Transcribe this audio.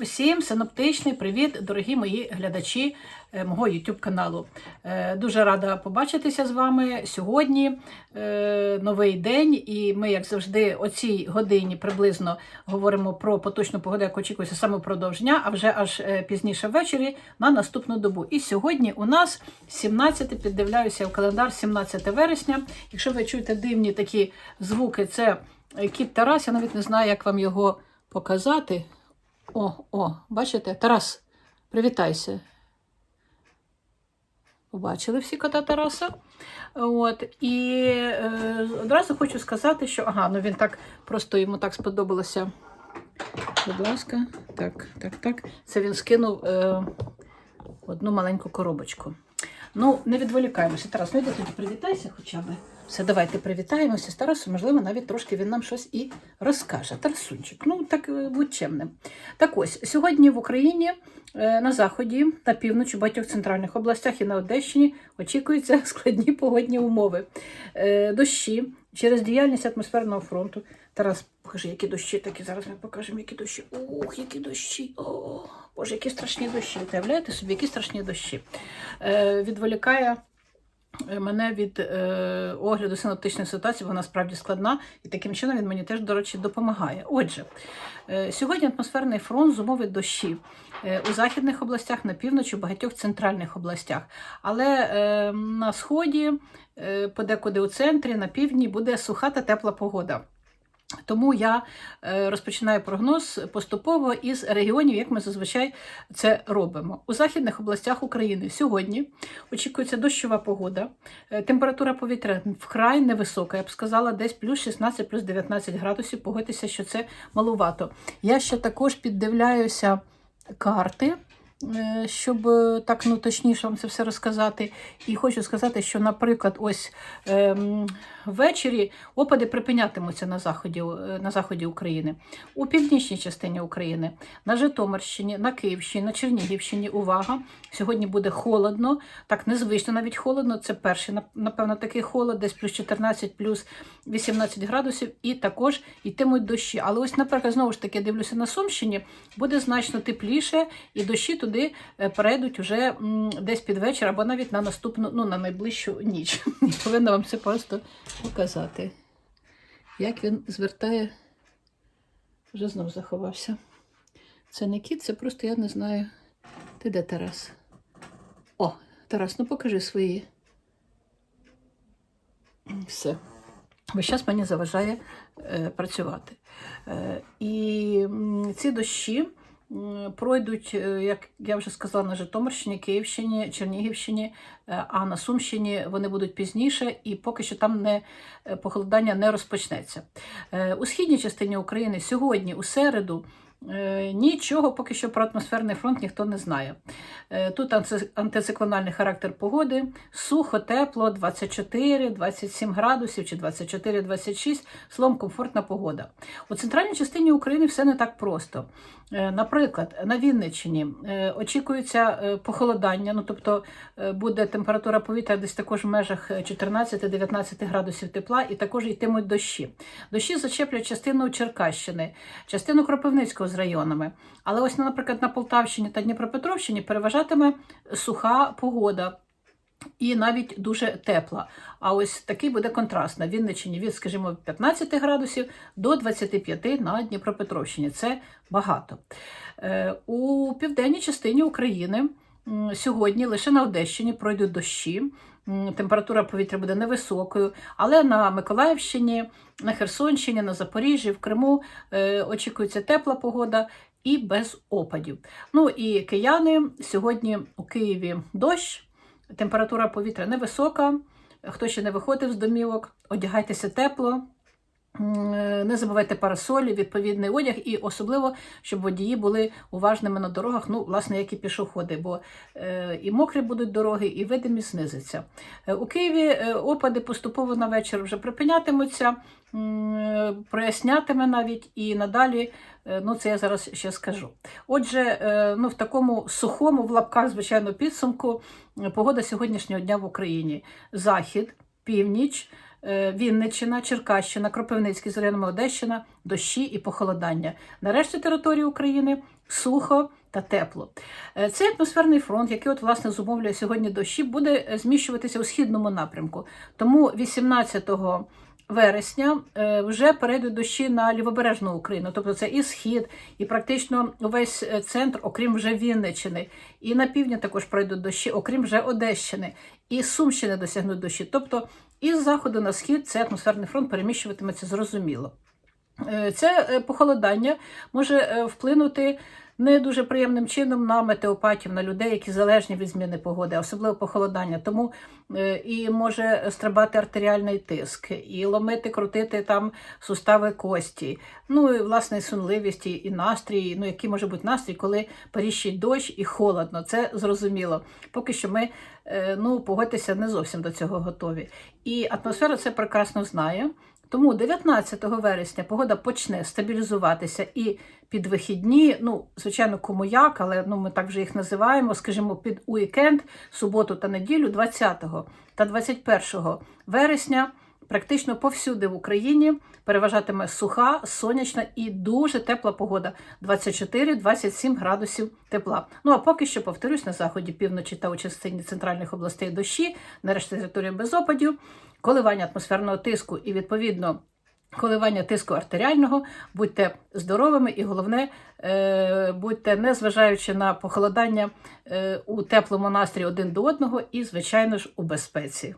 Усім синоптичний привіт, дорогі мої глядачі е, мого YouTube каналу. Е, Дуже рада побачитися з вами сьогодні. е, Новий день, і ми, як завжди, о цій годині приблизно говоримо про поточну погоду, як очікується саме впродовж дня, а вже аж пізніше ввечері на наступну добу. І сьогодні у нас 17, піддивляюся в календар 17 вересня. Якщо ви чуєте дивні такі звуки, це кіт Тарас, я навіть не знаю, як вам його показати. О, о, бачите? Тарас, привітайся. Побачили всі кота Тараса. От, і е, одразу хочу сказати, що ага, ну він так просто йому так сподобалося. Будь ласка, так, так, так. Це він скинув е, одну маленьку коробочку. Ну, не відволікаємося. Тарас, ну йди тоді привітайся хоча б. Все, давайте привітаємося з. Можливо, навіть трошки він нам щось і розкаже. Тарасунчик, ну так е, будь чемним. Так ось, сьогодні в Україні е, на заході та півночі, в багатьох центральних областях і на Одещині очікуються складні погодні умови. Е, Дощі через діяльність атмосферного фронту. Тарас, покажи, які дощі такі. Зараз ми покажемо, які дощі. Ух, які дощі. О, Боже, які страшні дощі. Уявляєте собі, які страшні дощі. Відволікає мене від е, огляду синоптичної ситуації, вона справді складна, і таким чином він мені теж, до речі, допомагає. Отже, е, сьогодні атмосферний фронт зумовить дощі е, у західних областях, на півночі, у багатьох центральних областях. Але е, на сході, е, подекуди у центрі, на півдні буде суха та тепла погода. Тому я е, розпочинаю прогноз поступово із регіонів, як ми зазвичай це робимо. У західних областях України сьогодні очікується дощова погода. Е, Температура повітря вкрай невисока, я б сказала, десь плюс 16, плюс 19 градусів. Погодьтеся, що це малувато. Я ще також піддивляюся карти. Е, Щоб е, так ну точніше вам це все розказати, і хочу сказати, що, наприклад, ось ем, ввечері опади припинятимуться на заході, е, на заході України, у північній частині України, на Житомирщині, на Київщині, на Чернігівщині. Увага! Сьогодні буде холодно, так незвично навіть холодно. Це перший, напевно, такий холод, десь плюс 14, плюс 18 градусів, і також йтимуть дощі. Але ось, наприклад, знову ж таки, дивлюся на Сумщині, буде значно тепліше, і дощі туди е, перейдуть уже десь під вечір або навіть на наступну, ну на найближчу ніч. Я повинна вам це просто показати. Як він звертає, вже знов заховався. Це не кіт, це просто я не знаю. Ти де Тарас? О, Тарас, ну покажи свої. Все. Весь час мені заважає е, працювати. Е, і ці дощі пройдуть, е, як я вже сказала, на Житомирщині, Київщині, Чернігівщині, е, а на Сумщині вони будуть пізніше, і поки що там не, е, похолодання не розпочнеться. У східній частині України сьогодні, у середу, нічого поки що про атмосферний фронт ніхто не знає. Е, Тут анти- антициклональний характер погоди, сухо, тепло, 24-27 градусів чи 24-26, словом, комфортна погода. У центральній частині України все не так просто. Е, Наприклад, на Вінниччині е, очікується е, похолодання, ну тобто е, буде температура повітря десь також в межах 14-19 градусів тепла, і також йтимуть дощі. Дощі зачеплять частину Черкащини, частину Кропивницького районами. Але ось, ну, наприклад, на Полтавщині та Дніпропетровщині переважатиме суха погода. І навіть дуже тепла. А ось такий буде контраст на Вінниччині від, скажімо, 15 градусів до 25 на Дніпропетровщині. Це багато. Е, У південній частині України сьогодні лише на Одещині пройдуть дощі. Температура повітря буде невисокою, але на Миколаївщині, на Херсонщині, на Запоріжжі, в Криму е, очікується тепла погода і без опадів. Ну і кияни сьогодні у Києві дощ. Температура повітря невисока. Хто ще не виходив з домівок, одягайтеся тепло. Не забувайте парасолі, відповідний одяг, і особливо, щоб водії були уважними на дорогах, ну, власне, як і пішоходи, бо е, і мокрі будуть дороги, і видимість знизиться. Е, у Києві е, опади поступово на вечір вже припинятимуться, прояснятиме навіть, і надалі, ну це я зараз ще скажу. Отже, ну, в такому сухому, в лапках, звичайно, підсумку, погода сьогоднішнього дня в Україні. Захід, північ, Вінниччина, Черкащина, Кропивницький, Зоряна Одещина, дощі і похолодання. На решті території України сухо та тепло. Е, Цей атмосферний фронт, який от власне зумовлює сьогодні дощі, буде е, зміщуватися у східному напрямку. Тому 18 вересня е, вже перейдуть дощі на лівобережну Україну, тобто це і схід, і практично увесь е, центр, окрім вже Вінниччини, і на півдні також пройдуть дощі, окрім вже Одещини, і Сумщини досягнуть дощі. Тобто із заходу на схід цей атмосферний фронт переміщуватиметься зрозуміло. Е, Це е, похолодання може е, вплинути не дуже приємним чином на метеопатів, на людей, які залежні від зміни погоди, особливо похолодання. Тому е, і може стрибати артеріальний тиск, і ломити, крутити там сустави кості. Ну і власне сонливість, і і настрій. Ну який може бути настрій, коли періщить дощ і холодно. Це зрозуміло. Поки що ми е, ну погодьтеся не зовсім до цього готові. І атмосфера це прекрасно знає. Тому 19 вересня погода почне стабілізуватися і під вихідні, ну, звичайно, кому як, але ну, ми так вже їх називаємо, скажімо, під уікенд, суботу та неділю, 20 та 21 вересня. Практично повсюди в Україні переважатиме суха, сонячна і дуже тепла погода 24-27 градусів тепла. Ну а поки що, повторюсь, на заході, півночі та у частині центральних областей дощі, на решті території без опадів, коливання атмосферного тиску і відповідно. Коливання тиску артеріального, будьте здоровими і головне, е, будьте незважаючи на похолодання е, у теплому настрої один до одного і, звичайно ж, у безпеці.